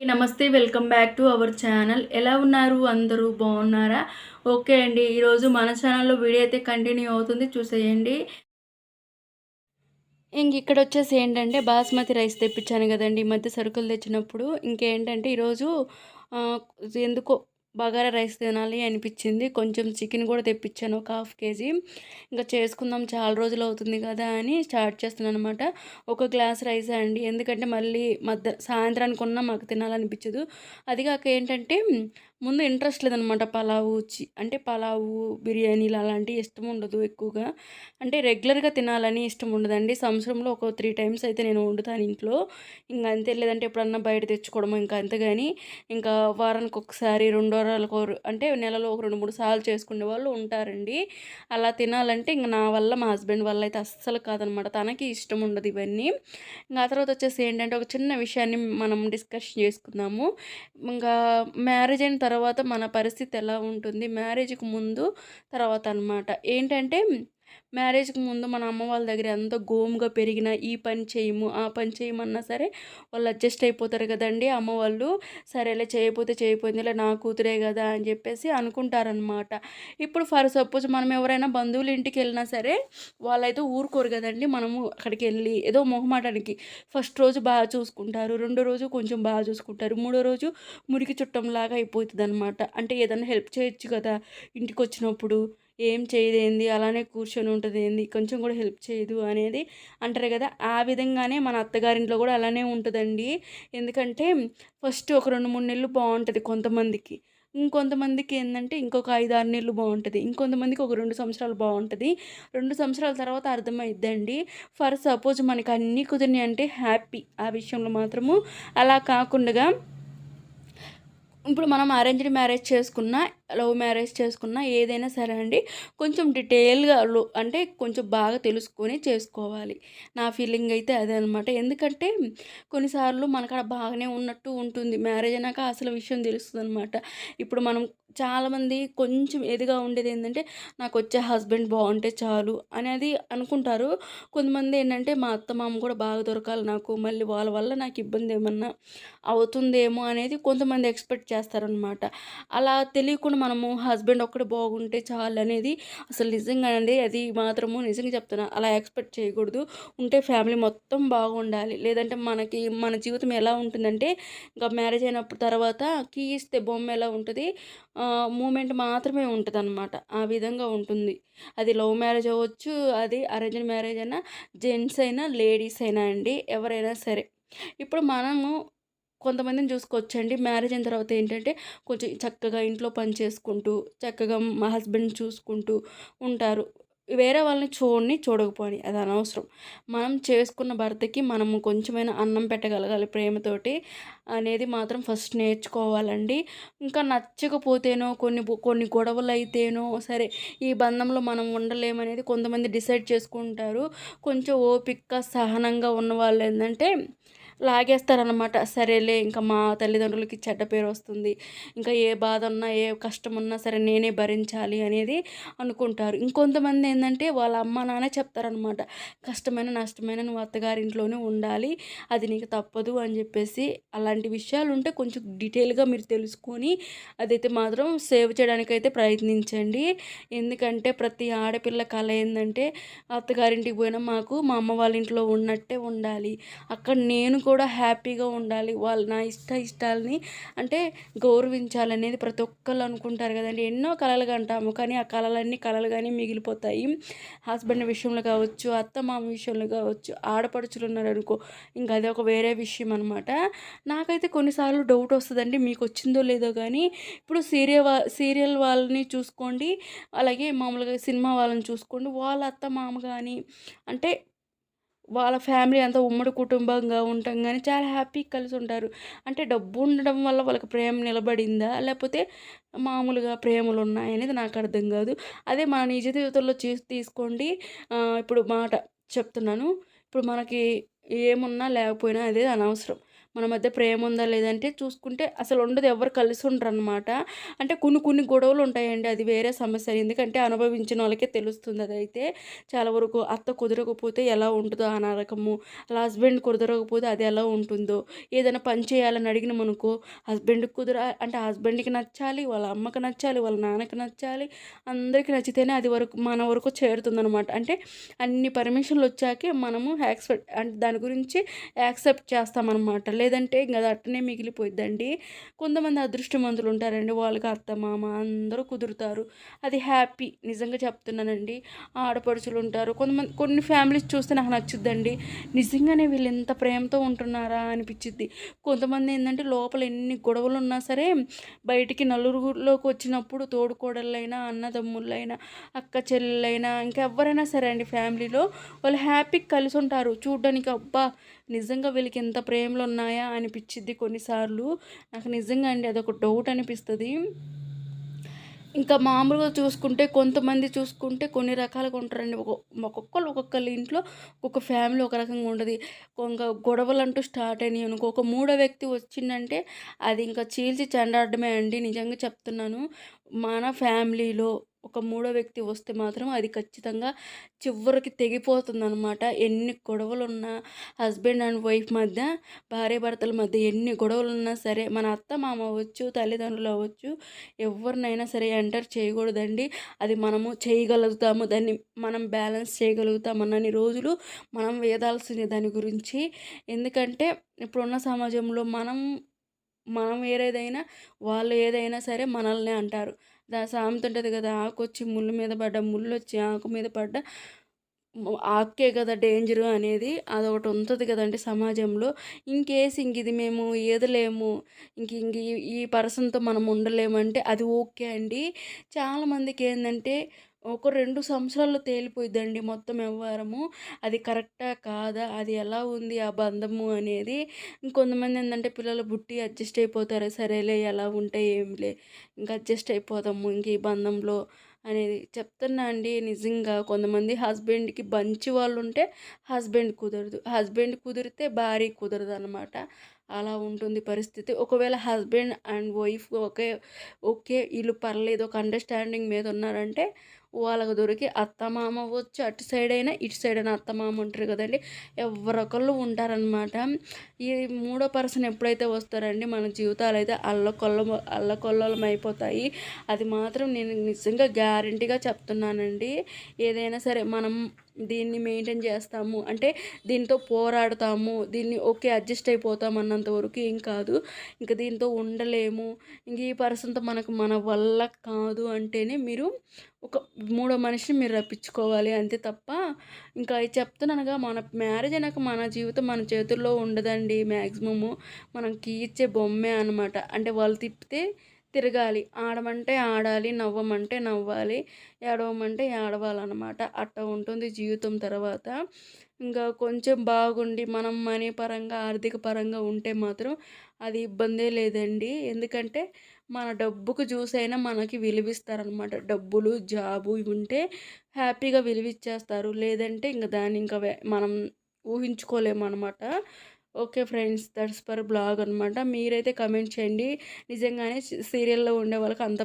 నమస్తే welcome back to our channel. ఎలా ఉన్నారు అందరూ? బాగున్నారా? ఓకే అండి ఈరోజు మన ఛానల్లో వీడియో అయితే కంటిన్యూ అవుతుంది. చూసేయండి. ఇంక ఇక్కడ వచ్చేసి ఏంటంటే బాస్మతి రైస్ తెప్పించాను కదండి. ఈ మధ్య సరుకులు తెచ్చినప్పుడు ఇంకేంటంటే ఈరోజు ఎందుకో బగారా రైస్ తినాలి అనిపించింది. కొంచెం చికెన్ కూడా తెప్పించాను ఒక హాఫ్ కేజీ. ఇంకా చేసుకుందాం చాలా రోజులు అవుతుంది కదా అని స్టార్ట్ చేస్తున్నాను అనమాట ఒక గ్లాస్ రైస్ అండి. ఎందుకంటే మళ్ళీ మధ్య సాయంత్రానికి ఉన్నా మాకు తినాలనిపించదు. అది కాక ఏంటంటే ముందు ఇంట్రెస్ట్ లేదనమాట పలావు చి అంటే పలావు బిర్యానీలు అలాంటివి ఇష్టం ఉండదు ఎక్కువగా. అంటే రెగ్యులర్గా తినాలని ఇష్టం ఉండదండి. సంవత్సరంలో ఒక త్రీ టైమ్స్ అయితే నేను వండుతాను ఇంట్లో. ఇంకా అంతే లేదంటే ఎప్పుడన్నా బయట తెచ్చుకోవడం ఇంకా అంతే కానీ ఇంకా వారానికి ఒకసారి రెండు వారాలకు అంటే నెలలో ఒక రెండు మూడు సార్లు చేసుకునే వాళ్ళు ఉంటారండి. అలా తినాలంటే ఇంక నా వల్ల మా హస్బెండ్ వల్ల అయితే అస్సలు కాదనమాట. తనకి ఇష్టం ఉండదు ఇవన్నీ. ఇంకా ఆ తర్వాత వచ్చేసి ఏంటంటే ఒక చిన్న విషయాన్ని మనం డిస్కషన్ చేసుకుందాము. ఇంకా మ్యారేజ్ అయిన తర్వాత మన పరిస్థితి ఎలా ఉంటుంది? మ్యారేజ్కి ముందు తర్వాత అన్నమాట. ఏంటంటే మ్యారేజ్కి ముందు మన అమ్మ వాళ్ళ దగ్గర ఎంత గోముగా పెరిగినా ఈ పని చేయము ఆ పని చేయమన్నా సరే వాళ్ళు అడ్జస్ట్ అయిపోతారు కదండి అమ్మ వాళ్ళు. సరేలే చేయకపోతే చేయకపోయిందిలే నా కూతురే కదా అని చెప్పేసి అనుకుంటారనమాట ఇప్పుడు ఫర్ సపోజ్ మనం ఎవరైనా బంధువుల ఇంటికి వెళ్ళినా సరే వాళ్ళైతే ఊరుకోరు కదండి మనము అక్కడికి వెళ్ళి ఏదో మొహమాటానికి. ఫస్ట్ రోజు బాగా చూసుకుంటారు రెండో రోజు కొంచెం బాగా చూసుకుంటారు మూడో రోజు మురికి చుట్టంలాగా అయిపోతుంది అనమాట అంటే ఏదైనా హెల్ప్ చేయొచ్చు కదా ఇంటికి వచ్చినప్పుడు ఏం చేయదేంది? అలానే కూర్చొని ఉంటుంది ఏంది కొంచెం కూడా హెల్ప్ చేయదు అనేది అంటారు కదా. ఆ విధంగానే మన అత్తగారింట్లో కూడా అలానే ఉంటుందండి. ఎందుకంటే ఫస్ట్ ఒక రెండు మూడు నెలలు బాగుంటుంది కొంతమందికి. ఇంకొంతమందికి ఏంటంటే ఇంకొక ఐదు ఆరు నెలలు బాగుంటుంది. ఇంకొంతమందికి ఒక రెండు సంవత్సరాలు బాగుంటుంది. రెండు సంవత్సరాల తర్వాత అర్థమైద్దండి. ఫర్ సపోజ్ మనకి అన్నీ కుదిరినాయి అంటే హ్యాపీ. ఆ విషయంలో మాత్రము అలా కాకుండా ఇప్పుడు మనం అరేంజ్డ్ మ్యారేజ్ చేసుకున్నా లవ్ మ్యారేజ్ చేసుకున్నా ఏదైనా సరే అండి కొంచెం డీటెయిల్గా అంటే కొంచెం బాగా తెలుసుకొని చేసుకోవాలి. నా ఫీలింగ్ అయితే అదే అనమాట ఎందుకంటే కొన్నిసార్లు మనకాడ బాగానే ఉన్నట్టు ఉంటుంది. మ్యారేజ్ అయినాక అసలు విషయం తెలుస్తుంది అనమాట ఇప్పుడు మనం చాలామంది కొంచెం ఎదిగా ఉండేది ఏంటంటే నాకు వచ్చే హస్బెండ్ బాగుంటే చాలు అనేది అనుకుంటారు. కొంతమంది ఏంటంటే మా అత్త మామ కూడా బాగా దొరకాలి నాకు మళ్ళీ వాళ్ళ వల్ల నాకు ఇబ్బంది ఏమన్నా అవుతుందేమో అనేది కొంతమంది ఎక్స్పెక్ట్ చేస్తారనమాట అలా తెలియకుండా మనము హస్బెండ్ ఒక్కడే బాగుంటే చాలు అనేది అసలు నిజంగా అండి. అది మాత్రము నిజంగా చెప్తున్నా. అలా ఎక్స్పెక్ట్ చేయకూడదు. ఉంటే ఫ్యామిలీ మొత్తం బాగుండాలి. లేదంటే మనకి మన జీవితం ఎలా ఉంటుందంటే ఇంకా మ్యారేజ్ అయినప్పుడు తర్వాత కీ ఇస్తే బొమ్మ ఎలా ఉంటుంది మూమెంట్ మాత్రమే ఉంటుంది అనమాట ఆ విధంగా ఉంటుంది. అది లవ్ మ్యారేజ్ అవ్వచ్చు అది అరేంజ్డ్ మ్యారేజ్ అయినా జెంట్స్ అయినా లేడీస్ అయినా అండి ఎవరైనా సరే. ఇప్పుడు మనము కొంతమందిని చూసుకోవచ్చండి. మ్యారేజ్ అయిన తర్వాత ఏంటంటే కొంచెం చక్కగా ఇంట్లో పని చేసుకుంటూ చక్కగా మా హస్బెండ్ చూసుకుంటూ ఉంటారు. వేరే వాళ్ళని చూడని చూడకపోని అది అనవసరం. మనం చేసుకున్న భర్తకి మనము కొంచెమైనా అన్నం పెట్టగలగాలి ప్రేమతోటి అనేది మాత్రం ఫస్ట్ నేర్చుకోవాలండి. ఇంకా నచ్చకపోతేనో కొన్ని కొన్ని గొడవలు అయితేనో సరే ఈ బంధంలో మనం ఉండలేమనేది కొంతమంది డిసైడ్ చేసుకుంటారు. కొంచెం ఓపిక సహనంగా ఉన్న వాళ్ళు ఏంటంటే లాగేస్తారనమాట సరేలే ఇంకా మా తల్లిదండ్రులకి చెడ్డ పేరు వస్తుంది. ఇంకా ఏ బాధ ఉన్నా ఏ కష్టం ఉన్నా సరే నేనే భరించాలి అనేది అనుకుంటారు. ఇంకొంతమంది ఏంటంటే వాళ్ళ అమ్మ నాన్న చెప్తారనమాట కష్టమైన నష్టమైన నువ్వు అత్తగారింట్లోనే ఉండాలి. అది నీకు తప్పదు అని చెప్పేసి అలాంటి విషయాలు ఉంటే కొంచెం డీటెయిల్గా మీరు తెలుసుకొని అదైతే మాత్రం సేవ్ చేయడానికైతే ప్రయత్నించండి. ఎందుకంటే ప్రతి ఆడపిల్ల కళ ఏంటంటే అత్తగారింటికి పోయినా మాకు మా అమ్మ వాళ్ళ ఇంట్లో ఉన్నట్టే ఉండాలి. అక్కడ నేను కూడా హ్యాపీగా ఉండాలి. వాళ్ళు నా ఇష్ట ఇష్టాలని అంటే గౌరవించాలనేది ప్రతి ఒక్కళ్ళు అనుకుంటారు కదండి. ఎన్నో కళలుగా అంటాము. కానీ ఆ కళలన్నీ కళలుగానే మిగిలిపోతాయి. హస్బెండ్ విషయంలో కావచ్చు అత్త మామ విషయంలో కావచ్చు ఆడపడుచులు ఉన్నారు అనుకో ఇంకా అది ఒక వేరే విషయం అనమాట నాకైతే కొన్నిసార్లు డౌట్ వస్తుందండి. మీకు వచ్చిందో లేదో కానీ ఇప్పుడు సీరియల్ సీరియల్ వాళ్ళని చూసుకోండి. అలాగే మామూలుగా సినిమా వాళ్ళని చూసుకోండి. వాళ్ళ అత్త మామ కానీ అంటే వాళ్ళ ఫ్యామిలీ అంతా ఉమ్మడి కుటుంబంగా ఉంటాం కానీ చాలా హ్యాపీగా కలిసి ఉంటారు. అంటే డబ్బు ఉండడం వల్ల వాళ్ళకి ప్రేమ నిలబడిందా? లేకపోతే మామూలుగా ప్రేమలు ఉన్నాయి అనేది నాకు అర్థం కాదు. అదే మన నిజ జీవితంలో చేసి తీసుకోండి. ఇప్పుడు మాట చెప్తున్నాను. ఇప్పుడు మనకి ఏమున్నా లేకపోయినా అదే అనవసరం. మన మధ్య ప్రేమ ఉందా లేదంటే చూసుకుంటే అసలు ఉండదు ఎవరు కలిసి ఉండరు అనమాట అంటే కొన్ని కొన్ని గొడవలు ఉంటాయండి అది వేరే సమస్య. ఎందుకంటే అనుభవించిన వాళ్ళకే తెలుస్తుంది అదైతే. చాలా వరకు అత్త కుదరకపోతే ఎలా ఉంటుందో ఆ నరకము. అలా హస్బెండ్ కుదరకపోతే అది ఎలా ఉంటుందో. ఏదైనా పని చేయాలని అడిగినామనుకో హస్బెండ్కి కుదర అంటే హస్బెండ్కి నచ్చాలి వాళ్ళ అమ్మకి నచ్చాలి వాళ్ళ నాన్నకి నచ్చాలి అందరికీ నచ్చితేనే అది వరకు మన వరకు చేరుతుందనమాట అంటే అన్ని పర్మిషన్లు వచ్చాకే మనము యాక్సెప్ట్ అంటే దాని గురించి యాక్సెప్ట్ చేస్తామన్నమాట. లేదంటే ఇంకా అది అట్టనే మిగిలిపోయిద్దండి. కొంతమంది అదృష్టమంతులు ఉంటారండి. వాళ్ళకి అత్త మామ అందరూ కుదురుతారు. అది హ్యాపీ. నిజంగా చెప్తున్నానండి. ఆడపడుచులు ఉంటారు. కొంతమంది కొన్ని ఫ్యామిలీస్ చూస్తే నాకు నచ్చుద్దండి. నిజంగానే వీళ్ళు ఎంత ప్రేమతో ఉంటున్నారా అనిపించిద్ది కొంతమంది ఏంటంటే లోపల ఎన్ని గొడవలు ఉన్నా సరే బయటికి నలుగురిలోకి వచ్చినప్పుడు తోడుకోడళ్ళైనా అన్నదమ్ముళ్ళైనా అక్క చెల్లెళ్ళైనా ఇంకా ఎవరైనా సరే అండి ఫ్యామిలీలో వాళ్ళు హ్యాపీగా కలిసి ఉంటారు చూడడానికి అబ్బా నిజంగా వీళ్ళకి ఎంత ప్రేమలు ఉన్నాయా అనిపించిద్ది కొన్నిసార్లు. నాకు నిజంగా అండి అదొక డౌట్ అనిపిస్తుంది. ఇంకా మామూలుగా చూసుకుంటే కొంతమంది చూసుకుంటే కొన్ని రకాలుగా ఉంటారండి. ఒక్కొక్కరు ఒక్కొక్కరి ఇంట్లో ఒక్కొక్క ఫ్యామిలీ ఒక రకంగా ఉండదు. ఇంకా గొడవలు అంటూ స్టార్ట్ అయినాయి అనుకో ఒక మూడో వ్యక్తి వచ్చిందంటే అది ఇంకా చీల్చి చెండాడమే అండి. నిజంగా చెప్తున్నాను. మన ఫ్యామిలీలో ఒక మూడో వ్యక్తి వస్తే మాత్రం అది ఖచ్చితంగా చివరికి తెగిపోతుందనమాట ఎన్ని గొడవలున్నా హస్బెండ్ అండ్ వైఫ్ మధ్య భార్య భర్తల మధ్య ఎన్ని గొడవలు ఉన్నా సరే మన అత్త మామ అవ్వచ్చు తల్లిదండ్రులు అవ్వచ్చు ఎవరినైనా సరే ఎంటర్ చేయకూడదండి. అది మనము చేయగలుగుతాము దాన్ని మనం బ్యాలెన్స్ చేయగలుగుతాం అన్నన్ని రోజులు మనం వేదాల్సింది దాని గురించి. ఎందుకంటే ఇప్పుడున్న సమాజంలో మనం మనం ఏదైనా వాళ్ళు ఏదైనా సరే మనల్ని అంటారు. దా సామెత ఉంటుంది కదా ఆకు వచ్చి ముళ్ళు మీద పడ్డ ముళ్ళు వచ్చి ఆకు మీద పడ్డ ఆకే కదా డేంజరు అనేది అదొకటి ఉంటుంది కదండి సమాజంలో. ఇంకేసి ఇంక ఇది మేము ఏదలేము ఇంక ఇంక ఈ పర్సన్తో మనం ఉండలేమంటే అది ఓకే అండి. చాలామందికి ఏంటంటే ఒక రెండు సంవత్సరాల్లో తేలిపోయిద్దండి మొత్తం వ్యవహారము. అది కరెక్టా కాదా అది ఎలా ఉంది ఆ బంధము అనేది. ఇంకొంతమంది ఏంటంటే పిల్లలు బుట్టి అడ్జస్ట్ అయిపోతారు. సరేలే ఎలా ఉంటే ఏంలే ఇంకా అడ్జస్ట్ అయిపోతాము ఇంక ఈ బంధంలో అనేది. చెప్తున్నా అండి నిజంగా కొంతమంది హస్బెండ్కి మంచి వాళ్ళు ఉంటే హస్బెండ్ కుదరదు. హస్బెండ్ కుదిరితే భార్య కుదరదు అనమాట అలా ఉంటుంది పరిస్థితి. ఒకవేళ హస్బెండ్ అండ్ వైఫ్ ఒకే ఓకే వీళ్ళు పర్లేదు ఒక అండర్స్టాండింగ్ మీద ఉన్నారంటే వాళ్ళకు దొరికి అత్తమామ వచ్చి అటు సైడ్ అయినా ఇటు సైడ్ అయినా అత్తమామ ఉంటారు కదండి. ఎవరొకళ్ళు ఉంటారనమాట ఈ మూడో పర్సన్ ఎప్పుడైతే వస్తారండి మన జీవితాలు అయితే అల్లకొల్ల అల్లకొల్లం అయిపోతాయి. అది మాత్రం నేను నిజంగా గ్యారంటీగా చెప్తున్నానండి. ఏదైనా సరే మనం దీన్ని మెయింటైన్ చేస్తాము. అంటే దీంతో పోరాడతాము. దీన్ని ఓకే అడ్జస్ట్ అయిపోతాం అన్నంత వరకు ఏం కాదు. ఇంకా దీంతో ఉండలేము. ఇంక ఈ పర్సన్తో మనకు మన వల్ల కాదు అంటేనే మీరు ఒక మూడో మనిషిని మీరు రప్పించుకోవాలి. అంతే తప్ప ఇంకా చెప్తున్నానుగా మన మ్యారేజ్ అయినాక మన జీవితం మన చేతుల్లో ఉండదండి మ్యాక్సిమము మనకి ఇచ్చే బొమ్మే అనమాట అంటే వాళ్ళు తిప్పితే తిరగాలి. ఆడమంటే ఆడాలి నవ్వమంటే నవ్వాలి ఏడవమంటే ఏడవాలన్నమాట. అట్ట ఉంటుంది జీవితం తర్వాత. ఇంకా కొంచెం బాగుండి మనం మనీ పరంగా ఆర్థిక పరంగా ఉంటే మాత్రం అది ఇబ్బందే లేదండి. ఎందుకంటే మన డబ్బుకు చూసైనా మనకి విలువిస్తారనమాట డబ్బులు జాబు ఇవి ఉంటే హ్యాపీగా విలువిచ్చేస్తారు. లేదంటే ఇంకా దాన్ని ఇంకా మనం ఊహించుకోలేము అనమాట okay friends that's for blog అనమాట మీరైతే కమెంట్ చేయండి. నిజంగానే సీరియల్లో ఉండే వాళ్ళకి అంత